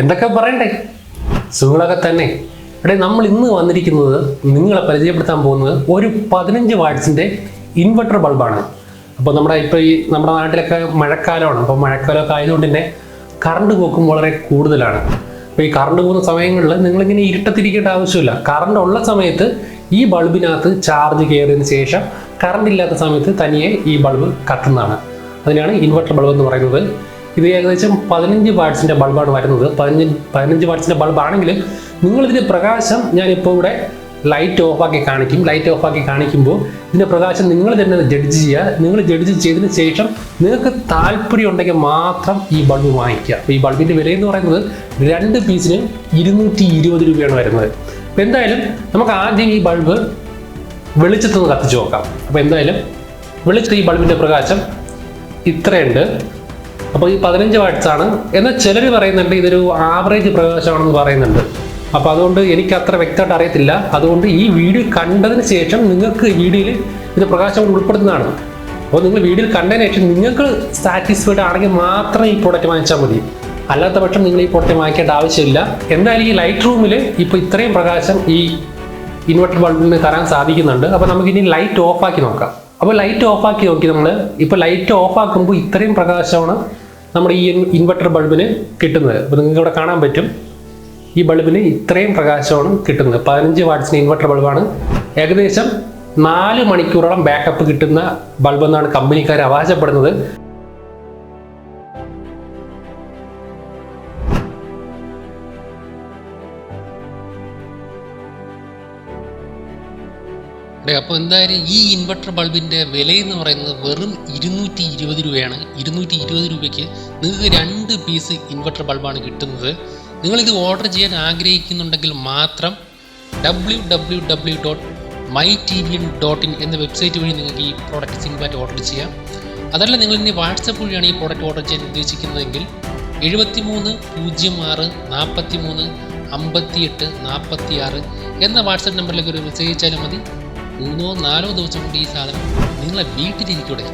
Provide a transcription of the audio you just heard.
എന്തൊക്കെ പറയണ്ടേ? സുഖങ്ങളൊക്കെ തന്നെ. ഇവിടെ നമ്മൾ ഇന്ന് വന്നിരിക്കുന്നത് നിങ്ങളെ പരിചയപ്പെടുത്താൻ പോകുന്നത് ഒരു പതിനഞ്ച് വാട്ട്സിന്റെ ഇൻവെർട്ടർ ബൾബാണ് അപ്പോൾ നമ്മുടെ ഇപ്പോൾ ഈ നമ്മുടെ നാട്ടിലൊക്കെ മഴക്കാലമാണ്. അപ്പോൾ മഴക്കാലമൊക്കെ ആയതുകൊണ്ട് തന്നെ കറണ്ട് പോക്കും വളരെ കൂടുതലാണ്. അപ്പോൾ ഈ കറണ്ട് പോകുന്ന സമയങ്ങളിൽ നിങ്ങളിങ്ങനെ ഇരുട്ടത്തിരിക്കേണ്ട ആവശ്യമില്ല. കറണ്ട് ഉള്ള സമയത്ത് ഈ ബൾബിനകത്ത് ചാർജ് കയറിയതിന് ശേഷം കറണ്ട് ഇല്ലാത്ത സമയത്ത് തനിയെ ഈ ബൾബ് കത്തുന്നതാണ്. അതിനാണ് ഇൻവെർട്ടർ ബൾബ് എന്ന് പറയുന്നത്. ഇത് ഏകദേശം പതിനഞ്ച് വാട്സിന്റെ ബൾബാണ് വരുന്നത്. പതിനഞ്ച് പതിനഞ്ച് വാട്സിന്റെ ബൾബാണെങ്കിൽ നിങ്ങളിതിന്റെ പ്രകാശം ഞാനിപ്പോൾ ഇവിടെ ലൈറ്റ് ഓഫാക്കി കാണിക്കും. ലൈറ്റ് ഓഫാക്കി കാണിക്കുമ്പോൾ ഇതിന്റെ പ്രകാശം നിങ്ങൾ തന്നെ ജഡ്ജ് ചെയ്യുക. നിങ്ങൾ ജഡ്ജ് ചെയ്തതിന് ശേഷം നിങ്ങൾക്ക് താല്പര്യം ഉണ്ടെങ്കിൽ മാത്രം ഈ ബൾബ് വാങ്ങിക്കുക. അപ്പോൾ ഈ ബൾബിന്റെ വില എന്ന് പറയുന്നത് രണ്ട് പീസിന് ഇരുന്നൂറ്റി ഇരുപത് രൂപയാണ് വരുന്നത്. അപ്പോൾ എന്തായാലും നമുക്ക് ആദ്യം ഈ ബൾബ് വെളിച്ചത്തുനിന്ന് കത്തിച്ച് നോക്കാം. അപ്പോൾ എന്തായാലും വെളിച്ചത്ത് ഈ ബൾബിന്റെ പ്രകാശം ഇത്രയുണ്ട്. അപ്പോൾ ഈ പതിനഞ്ച് വാട്ട്സ് ആണ്. എന്നാൽ ചിലർ പറയുന്നുണ്ട് ഇതൊരു ആവറേജ് പ്രകാശമാണെന്ന് പറയുന്നുണ്ട്. അപ്പോൾ അതുകൊണ്ട് എനിക്ക് അത്ര വ്യക്തമായിട്ട് അറിയത്തില്ല. അതുകൊണ്ട് ഈ വീഡിയോ കണ്ടതിന് ശേഷം നിങ്ങൾക്ക് വീഡിയോയിൽ ഇത് പ്രകാശം ഉൾപ്പെടുത്തുന്നതാണ്. അപ്പോൾ നിങ്ങൾ വീഡിയോയിൽ കണ്ടതിന് ശേഷം നിങ്ങൾക്ക് സാറ്റിസ്ഫൈഡ് ആണെങ്കിൽ മാത്രം ഈ പ്രോഡക്റ്റ് വാങ്ങിച്ചാൽ മതി. അല്ലാത്ത പക്ഷം നിങ്ങൾ ഈ പ്രോഡക്റ്റ് വാങ്ങിക്കേണ്ട ആവശ്യമില്ല. എന്തായാലും ഈ ലൈറ്റ് റൂമിൽ ഇപ്പോൾ ഇത്രയും പ്രകാശം ഈ ഇൻവെർട്ടർ ബൾബിന് തരാൻ സാധിക്കുന്നുണ്ട്. അപ്പോൾ നമുക്ക് ഇനി ലൈറ്റ് ഓഫാക്കി നോക്കാം. അപ്പോൾ ലൈറ്റ് ഓഫാക്കി നോക്കി നമ്മൾ ഇപ്പോൾ ലൈറ്റ് ഓഫാക്കുമ്പോൾ ഇത്രയും പ്രകാശമാണ് നമ്മുടെ ഈ ഇൻവെർട്ടർ ബൾബിന് കിട്ടുന്നത്. അപ്പോൾ നിങ്ങൾക്ക് ഇവിടെ കാണാൻ പറ്റും. ഈ ബൾബിന് ഇത്രയും പ്രകാശമാണ് കിട്ടുന്നത്. പതിനഞ്ച് വാട്ട്സിന് ഇൻവെർട്ടർ ബൾബാണ് ഏകദേശം നാല് മണിക്കൂറോളം ബാക്കപ്പ് കിട്ടുന്ന ബൾബെന്നാണ് കമ്പനിക്കാർ അവകാശപ്പെടുന്നത്. അതെ അപ്പോൾ എന്തായാലും ഈ ഇൻവെർട്ടർ ബൾബിന്റെ വിലയെന്ന് പറയുന്നത് വെറും ഇരുന്നൂറ്റി ഇരുപത് രൂപയാണ്. ഇരുന്നൂറ്റി ഇരുപത് രൂപയ്ക്ക് നിങ്ങൾക്ക് രണ്ട് പീസ് ഇൻവെർട്ടർ ബൾബാണ് കിട്ടുന്നത്. നിങ്ങളിത് ഓർഡർ ചെയ്യാൻ ആഗ്രഹിക്കുന്നുണ്ടെങ്കിൽ മാത്രം W W W dot my T V dot in എന്ന വെബ്സൈറ്റ് വഴി നിങ്ങൾക്ക് ഈ പ്രോഡക്റ്റ് സിംഗിളായിട്ട് ഓർഡർ ചെയ്യാം. അതല്ല നിങ്ങൾ ഇനി വാട്സപ്പ് വഴിയാണ് ഈ പ്രോഡക്റ്റ് ഓർഡർ ചെയ്യാൻ ഉദ്ദേശിക്കുന്നതെങ്കിൽ എഴുപത്തി മൂന്ന് പൂജ്യം ആറ് നാൽപ്പത്തി മൂന്ന് അമ്പത്തി എട്ട് നാൽപ്പത്തി ആറ് എന്ന വാട്സപ്പ് നമ്പറിലേക്ക് ഒരു മെസ്സേജ് അയച്ചാലും മതി. മൂന്നോ നാലോ ദിവസം കൊണ്ട് ഈ സാധനം നിങ്ങളെ വീട്ടിലിരിക്കൂടെ?